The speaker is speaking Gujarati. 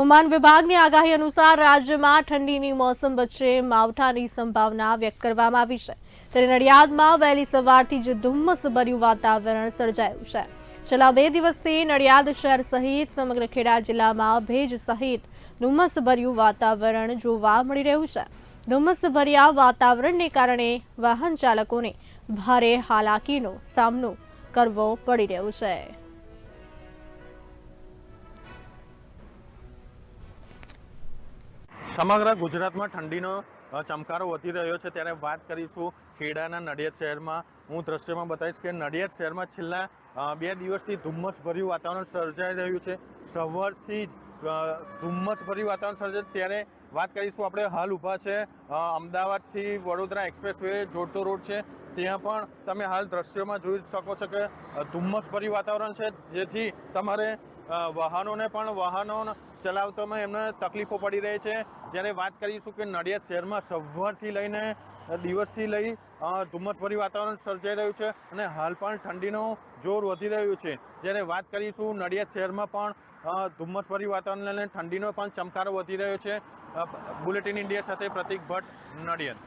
હવામાન વિભાગની આગાહી અનુસાર રાજ્યમાં ઠંડીની મોસમ વચ્ચે માવઠાની સંભાવના વ્યક્ત કરવામાં આવી છે. ત્યારે નડિયાદમાં વહેલી સવારથી જ ધુમ્મસભર્યું વાતાવરણ સર્જાયું છે. છેલ્લા બે દિવસથી નડિયાદ શહેર સહિત સમગ્ર ખેડા જિલ્લામાં ભેજ સહિત ધુમ્મસભર્યું વાતાવરણ જોવા મળી રહ્યું છે. ધુમ્મસભર્યા વાતાવરણને કારણે વાહન ચાલકોને ભારે હાલાકીનો સામનો કરવો પડી રહ્યો છે. સમગ્ર ગુજરાતમાં ઠંડીનો ચમકારો વધી રહ્યો છે. ત્યારે વાત કરીશું ખેડાના નડિયાદ શહેરમાં. હું દ્રશ્યમાં બતાવીશ કે નડિયાદ શહેરમાં છેલ્લા બે દિવસથી ધુમ્મસભર્યું વાતાવરણ સર્જાઈ રહ્યું છે. સવારથી જ ધુમ્મસભર્યું વાતાવરણ સર્જાય ત્યારે વાત કરીશું આપણે હાલ ઊભા છે અમદાવાદથી વડોદરા એક્સપ્રેસ વે જોડતો રોડ છે. ત્યાં પણ તમે હાલ દ્રશ્યોમાં જોઈ શકો છો કે ધુમ્મસભર્યું વાતાવરણ છે. જેથી તમારે વાહનોને પણ વાહનો ચલાવતામાં એમને તકલીફો પડી રહી છે. જ્યારે વાત કરીશું કે નડિયાદ શહેરમાં સવારથી લઈને દિવસથી લઈ ધુમ્મસભરી વાતાવરણ સર્જાઈ રહ્યું છે અને હાલ પણ ઠંડીનો જોર વધી રહ્યું છે. જ્યારે વાત કરીશું નડિયાદ શહેરમાં પણ ધુમ્મસભરી ધુમ્મસભર્યું વાતાવરણ લઈને ઠંડીનો પણ ચમકારો વધી રહ્યો છે. બુલેટિન ઇન્ડિયા સાથે પ્રતિક ભટ્ટ, નડિયાદ.